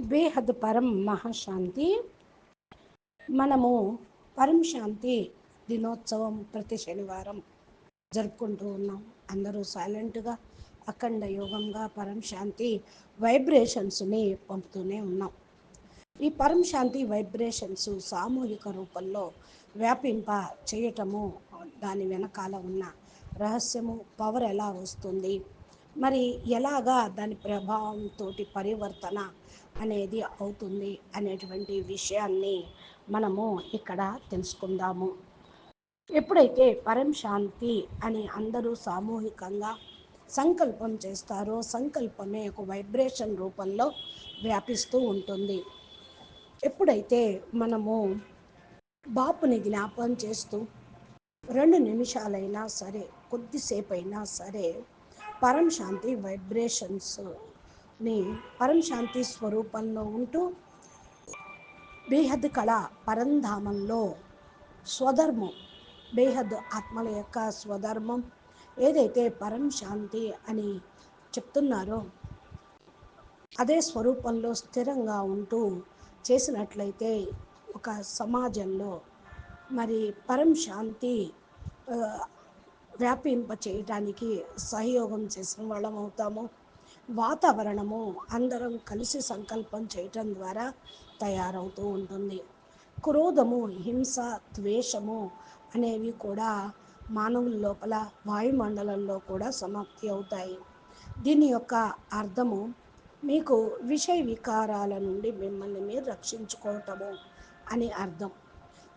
బేహద్ పరం మహాశాంతి. మనము పరం శాంతి దినోత్సవం ప్రతి శనివారం జరుపుకుంటూ ఉన్నాం. అందరూ సైలెంట్గా అఖండ యోగంగా పరం శాంతి వైబ్రేషన్స్ని పంపుతూనే ఉన్నాం. ఈ పరం శాంతి వైబ్రేషన్స్ సామూహిక రూపంలో వ్యాపింప చేయటము దాని వెనకాల ఉన్న రహస్యము పవర్ ఎలా వస్తుంది? మరి ఎలాగా దాని ప్రభావంతో పరివర్తన అనేది అవుతుంది అనేటువంటి విషయాన్ని మనము ఇక్కడ తెలుసుకుందాము. ఎప్పుడైతే పరం శాంతి అని అందరూ సామూహికంగా సంకల్పం చేస్తారో సంకల్పమే ఒక వైబ్రేషన్ రూపంలో వ్యాపిస్తూ ఉంటుంది. ఎప్పుడైతే మనము బాపుని జ్ఞాపకం చేస్తూ రెండు నిమిషాలైనా సరే కొద్దిసేపు అయినా సరే పరం శాంతి వైబ్రేషన్స్ని పరం శాంతి స్వరూపంలో ఉంటూ బేహద్ కళ పరంధామంలో స్వధర్మం బేహద్ ఆత్మల యొక్క స్వధర్మం ఏదైతే పరం శాంతి అని చెప్తున్నారో అదే స్వరూపంలో స్థిరంగా ఉంటూ చేసినట్లయితే ఒక సమాజంలో మరి పరం శాంతి వ్యాపింప చేయటానికి సహయోగం చేసిన వాళ్ళం అవుతాము. వాతావరణము అందరం కలిసి సంకల్పం చేయటం ద్వారా తయారవుతూ ఉంటుంది. క్రోధము హింస ద్వేషము అనేవి కూడా మానవుల లోపల వాయుమండలంలో కూడా సమాప్తి అవుతాయి. దీని యొక్క అర్థము మీకు విషయ వికారాల నుండి మిమ్మల్ని మీరు రక్షించుకోవటము అని అర్థం.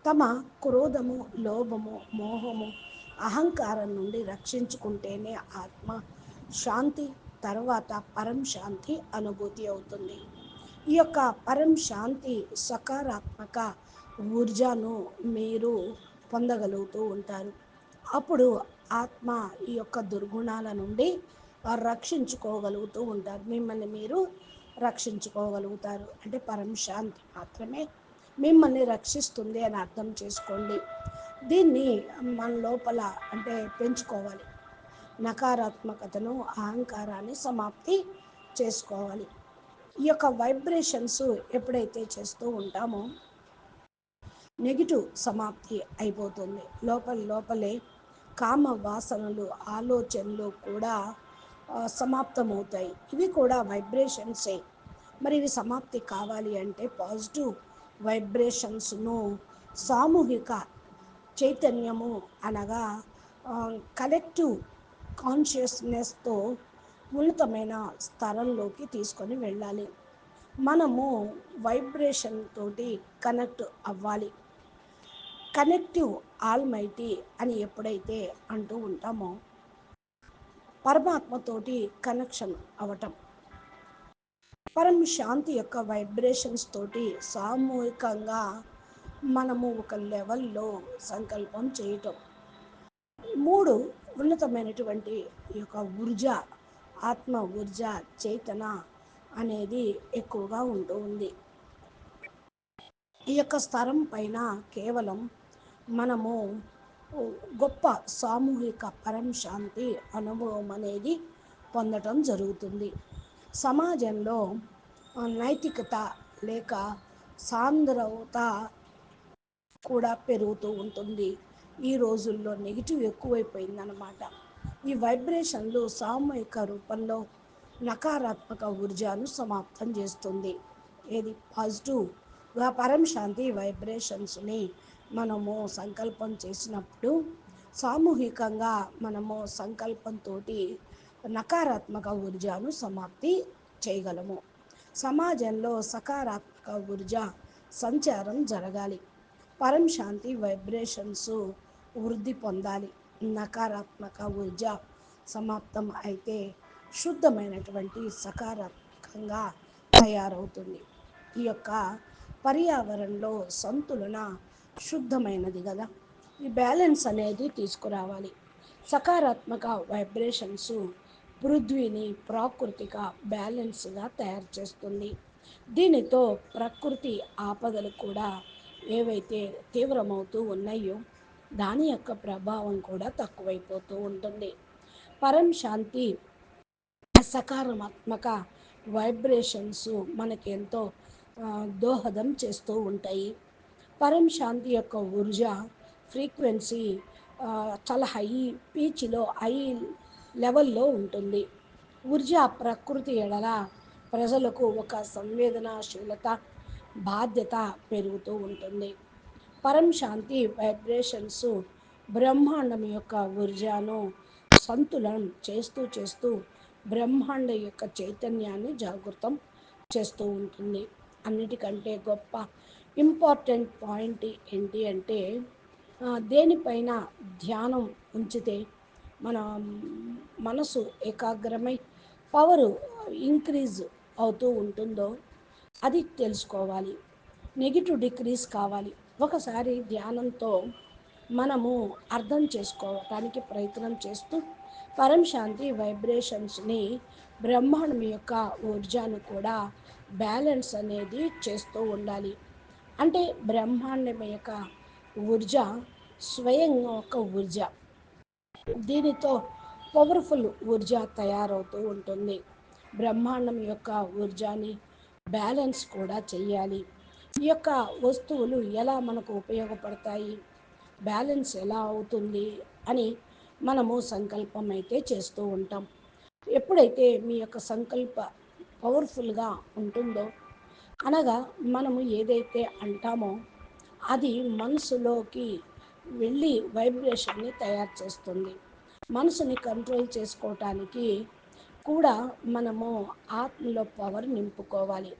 తమ క్రోధము లోభము మోహము అహంకారం నుండి రక్షించుకుంటేనే ఆత్మ శాంతి తర్వాత పరం శాంతి అనుభూతి అవుతుంది. ఈ యొక్క పరం శాంతి సకారాత్మక ఊర్జాను మీరు పొందగలుగుతూ ఉంటారు. అప్పుడు ఆత్మ ఈ యొక్క దుర్గుణాల నుండి రక్షించుకోగలుగుతూ ఉంటారు. మిమ్మల్ని మీరు రక్షించుకోగలుగుతారు. అంటే పరం శాంతి మాత్రమే మిమ్మల్ని రక్షిస్తుంది అని అర్థం చేసుకోండి. దీన్ని మన లోపల అంటే పెంచుకోవాలి. నకారాత్మకతను అహంకారాన్ని సమాప్తి చేసుకోవాలి. ఈ యొక్క వైబ్రేషన్స్ ఎప్పుడైతే చేస్తూ ఉంటామో నెగిటివ్ సమాప్తి అయిపోతుంది. లోపల లోపలే కామ వాసనలు ఆలోచనలు కూడా సమాప్తమవుతాయి. ఇవి కూడా వైబ్రేషన్సే. మరి ఇవి సమాప్తి కావాలి అంటే పాజిటివ్ వైబ్రేషన్స్ను సామూహిక చైతన్యము అనగా కలెక్టివ్ కాన్షియస్నెస్తో ఉన్నతమైన స్థలంలోకి తీసుకొని వెళ్ళాలి. మనము వైబ్రేషన్ తోటి కనెక్ట్ అవ్వాలి. కనెక్టివ్ ఆల్మైటీ అని ఎప్పుడైతే అంటూ ఉంటామో పరమాత్మతోటి కనెక్షన్ అవటం పరం శాంతి యొక్క వైబ్రేషన్స్ తోటి సామూహికంగా మనము ఒక లెవెల్లో సంకల్పం చేయటం. మూడు ఉన్నతమైనటువంటి ఈ యొక్క ఊర్జ ఆత్మ ఊర్జ చేతన అనేది ఎక్కువగా ఉంటూ ఉంది. ఈ యొక్క స్థరం పైన కేవలం మనము గొప్ప సామూహిక పరం శాంతి అనుభవం అనేది పొందటం జరుగుతుంది. సమాజంలో నైతికత లేక సాంద్రత కూడా పెరుగుతూ ఉంటుంది. ఈ రోజుల్లో నెగిటివ్ ఎక్కువైపోయిందన్నమాట. ఈ వైబ్రేషన్లు సామూహిక రూపంలో నకారాత్మక ఊర్జాను సమాప్తం చేస్తుంది. ఏది? పాజిటివ్గా పరం శాంతి వైబ్రేషన్స్ని మనము సంకల్పం చేసినప్పుడు సామూహికంగా మనము సంకల్పంతో నకారాత్మక ఊర్జాను సమాప్తి చేయగలము. సమాజంలో సకారాత్మక ఊర్జ సంచారం జరగాలి. పరం శాంతి వైబ్రేషన్స్ వృద్ధి పొందాలి. నకారాత్మక ఊర్జ సమాప్తం అయితే శుద్ధమైనటువంటి సకారాత్మకంగా తయారవుతుంది. ఈ యొక్క పర్యావరణంలో సంతులన శుద్ధమైనది కదా. ఈ బ్యాలెన్స్ అనేది తీసుకురావాలి. సకారాత్మక వైబ్రేషన్స్ పృథ్వీని ప్రాకృతిక బ్యాలెన్స్గా తయారు చేస్తుంది. దీనితో ప్రకృతి ఆపదలు కూడా ఏవైతే తీవ్రమవుతూ ఉన్నాయో దాని యొక్క ప్రభావం కూడా తక్కువైపోతూ ఉంటుంది. పరం శాంతి సకారాత్మక వైబ్రేషన్స్ మనకి ఎంతో దోహదం చేస్తూ ఉంటాయి. పరం శాంతి యొక్క ఊర్జ ఫ్రీక్వెన్సీ చాలా హై పీచ్లో హై లెవెల్లో ఉంటుంది. ఊర్జ ప్రకృతి ఎడల ప్రజలకు ఒక సంవేదనాశీలత బాధ్యత పెరుగుతూ ఉంటుంది. పరం శాంతి వైబ్రేషన్స్ బ్రహ్మాండం యొక్క ఊర్జాను సంతులనం చేస్తూ చేస్తూ బ్రహ్మాండ యొక్క చైతన్యాన్ని జాగృతం చేస్తూ ఉంటుంది. అన్నిటికంటే గొప్ప ఇంపార్టెంట్ పాయింట్ ఏంటి అంటే దేనిపైన ధ్యానం ఉంచితే మన మనసు ఏకాగ్రమై పవరు ఇంక్రీజ్ అవుతూ ఉంటుందో అది తెలుసుకోవాలి. నెగిటివ్ డిక్రీస్ కావాలి. ఒకసారి ధ్యానంతో మనము అర్థం చేసుకోవటానికి ప్రయత్నం చేస్తూ పరం శాంతి వైబ్రేషన్స్ని బ్రహ్మాండం యొక్క ఊర్జాను కూడా బ్యాలెన్స్ అనేది చేస్తూ ఉండాలి. అంటే బ్రహ్మాండం యొక్క ఊర్జ స్వయంగా ఒక ఊర్జ. దీనితో పవర్ఫుల్ ఊర్జ తయారవుతూ ఉంటుంది. బ్రహ్మాండం యొక్క ఊర్జాని బ్యాలెన్స్ కూడా చెయ్యాలి. ఈ యొక్క వస్తువులు ఎలా మనకు ఉపయోగపడతాయి? బ్యాలెన్స్ ఎలా అవుతుంది? అని మనము సంకల్పం అయితే చేస్తూ ఉంటాం. ఎప్పుడైతే మీ యొక్క సంకల్ప పవర్ఫుల్గా ఉంటుందో అనగా మనము ఏదైతే అంటామో అది మనసులోకి వెళ్ళి వైబ్రేషన్ని తయారు చేస్తుంది. మనసుని కంట్రోల్ చేసుకోవటానికి కూడా మనము ఆత్మలో పవర్ నింపుకోవాలి.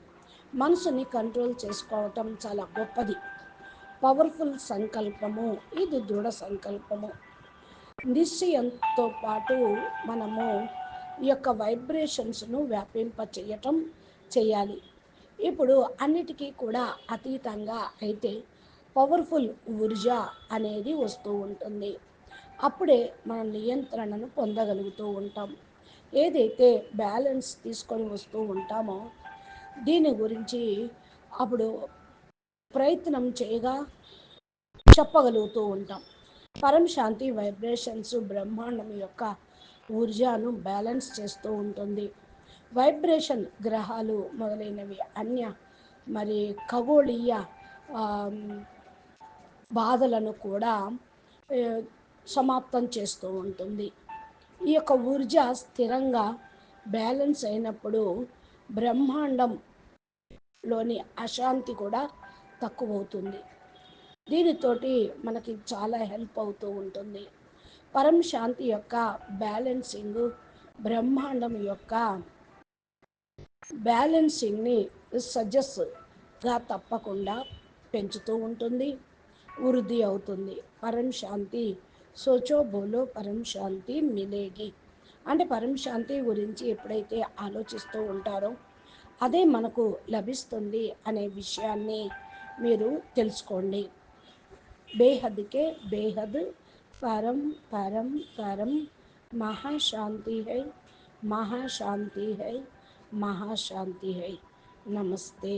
మనసుని కంట్రోల్ చేసుకోవటం చాలా గొప్పది. పవర్ఫుల్ సంకల్పము ఇది దృఢ సంకల్పము. నిశ్చయంతో పాటు మనము ఈ యొక్క వైబ్రేషన్స్ను వ్యాపింప చేయటం చేయాలి. ఇప్పుడు అన్నిటికీ కూడా అతీతంగా అయితే పవర్ఫుల్ ఊర్జా అనేది వస్తూ ఉంటుంది. అప్పుడే మన నియంత్రణను పొందగలుగుతూ ఉంటాం. ఏదైతే బ్యాలెన్స్ తీసుకొని వస్తూ ఉంటామో దీని గురించి అప్పుడు ప్రయత్నం చేయగా చెప్పగలుగుతూ ఉంటాం. పరం శాంతి వైబ్రేషన్స్ బ్రహ్మాండం యొక్క ఊర్జాను బ్యాలెన్స్ చేస్తూ ఉంటుంది. వైబ్రేషన్ గ్రహాలు మొదలైనవి అన్య మరి ఖగోళీయ బాధలను కూడా సమాప్తం చేస్తూ ఉంటుంది. ఈ యొక్క ఊర్జ స్థిరంగా బ్యాలెన్స్ అయినప్పుడు బ్రహ్మాండంలోని అశాంతి కూడా తక్కువ అవుతుంది దీనితోటి మనకి చాలా హెల్ప్ అవుతూ ఉంటుంది. పరం శాంతి యొక్క బ్యాలెన్సింగ్ బ్రహ్మాండం యొక్క బ్యాలెన్సింగ్ని సజెస్గా తప్పకుండా పెంచుతూ ఉంటుంది. వృద్ధి అవుతుంది. పరం శాంతి సోచో బోలో పరం శాంతి మిలేగి. అంటే పరం శాంతి గురించి ఎప్పుడైతే ఆలోచిస్తూ ఉంటారో అదే మనకు లభిస్తుంది అనే విషయాన్ని మీరు తెలుసుకోండి. బేహద్కే బేహద్ పరం పరం పరం మహాశాంతి హై మహాశాంతి హై మహాశాంతి హై నమస్తే.